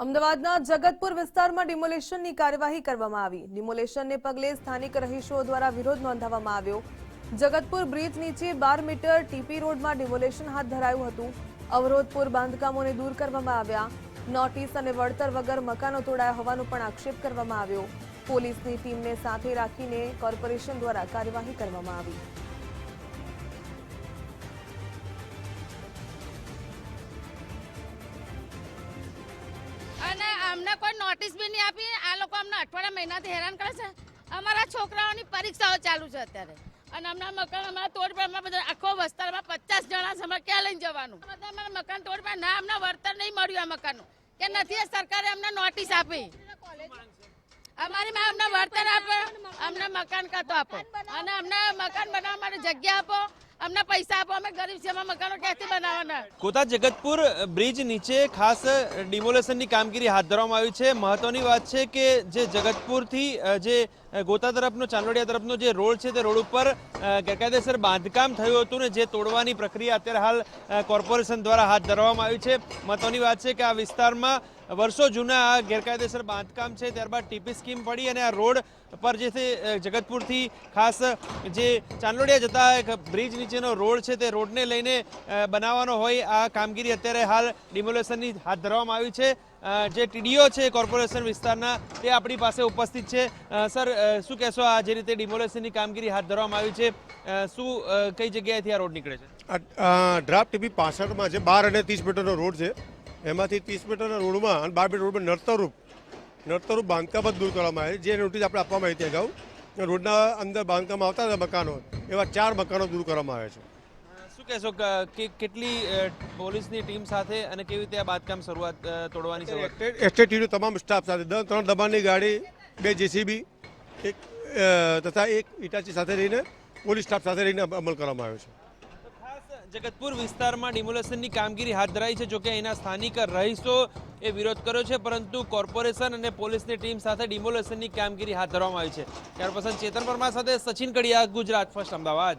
અમદાવાદના જગતપુર વિસ્તારમાં ડિમોલેશનની કાર્યવાહી કરવામાં આવી. ડિમોલેશનને પગલે સ્થાનિક રહીશો દ્વારા વિરોધ નોંધાવવામાં આવ્યો. જગતપુર બ્રિજ નીચે બાર મીટર ટીપી રોડમાં ડિમોલેશન હાથ ધરાયું હતું. અવરોધપુર બાંધકામોને દૂર કરવામાં આવ્યા. નોટિસ અને વળતર વગર મકાનો તોડાયા હોવાનો પણ આક્ષેપ કરવામાં આવ્યો. પોલીસની ટીમને સાથે રાખીને કોર્પોરેશન દ્વારા કાર્યવાહી કરવામાં આવી. અમને કોઈ નોટિસ બી નહીં આપી. આ લોકો અમને અઠવાડિયા મહિનાથી હેરાન કરે છે. અમારા છોકરાઓની પરીક્ષાઓ ચાલુ છે અત્યારે. અને અમના મકાન, અમારા તોડ પાડમાં બધા આખો વિસ્તારમાં પચાસ જણા છે, અમારે ક્યાં લઈને જવાનું? બધા અમારા મકાન તોડ પાડ ના, અમને વળતર નહીં મળ્યું આ મકાનનું. કે નથી સરકારે અમને નોટિસ આપી. અમારી માં અમને વળતર આપો, અમને મકાન કાતો આપો. અને અમને મકાન બનાવવા માટે જગ્યા આપો. અમને પૈસા આપો, અમે ગરીબ છે અમે મકાનો ક્યાંથી બનાવવાના? કોતા જગતપુર બ્રિજ નીચે ખાસ ડિમોલેશનની કામગીરી હાથ ધરવામાં આવી છે. મહત્વની વાત છે કે જે જગતપુરથી જે ગોતા તરફનો, ચાંદોડિયા તરફનો જે રોડ છે તે રોડ ઉપર ગેરકાયદેસર બાંધકામ થયું હતું ને જે તોડવાની પ્રક્રિયા અત્યારે હાલ કોર્પોરેશન દ્વારા હાથ ધરવામાં આવી છે. મહત્વની વાત છે કે આ વિસ્તારમાં વર્ષો જૂના આ ગેરકાયદેસર બાંધકામ છે, ત્યારબાદ ટીપી સ્કીમ પડી અને આ રોડ પર જે જગતપુરથી ખાસ જે ચાંદોડિયા જતા એક બ્રિજ નીચેનો રોડ છે, તે રોડને લઈને બનાવવાનો હોય આ કામગીરી અત્યારે હાલ ડિમોલેશનની હાથ ધરવામાં આવી છે. જે ટીડીઓ છે, કોર્પોરેશન વિસ્તારના, તે આપણી પાસે ઉપસ્થિત છે. સર શું કહેશો આ જે રીતે ડિમોલેશનની કામગીરી હાથ ધરવામાં આવી છે? શું કઈ જગ્યાએથી આ રોડ નીકળે છે? ડ્રાફ્ટ ટીપી પાસઠમાં છે બાર અને ત્રીસ મીટરનો રોડ છે એમાંથી ત્રીસ મીટરના રોડમાં અને બાર મીટર રોડમાં નર્તરૂપ નર્તરૂપ બાંધકામ જ દૂર કરવામાં આવે છે. જે નોટિસ આપણે આપવામાં આવી હતી અગાઉ રોડના અંદર બાંધકામ આવતા હતા મકાનો એવા ચાર મકાનો દૂર કરવામાં આવે છે. શું કહેશો કે કેટલી પોલીસની ટીમ સાથે અને કેવી રીતે આ બાંધકામ શરૂઆત તોડવાની શરૂઆત? તમામ સ્ટાફ સાથે ત્રણ દબાણની ગાડી બે જેસીબી એક તથા એક ઇટાચી સાથે રહીને પોલીસ સ્ટાફ સાથે રહીને અમલ કરવામાં આવ્યો છે. જગતપુર વિસ્તારમાં ડિમોલેશનની કામગીરી હાથ ધરાઈ છે. જોકે અહીંના સ્થાનિક રહીશો એ વિરોધ કર્યો છે, પરંતુ કોર્પોરેશન અને પોલીસની ટીમ સાથે ડિમોલેશનની કામગીરી હાથ ધરવામાં આવી છે. ત્યાર પછી ચેતન પરમાર સાથે સચિન કડિયા, ગુજરાત, ફર્સ્ટ અમદાવાદ.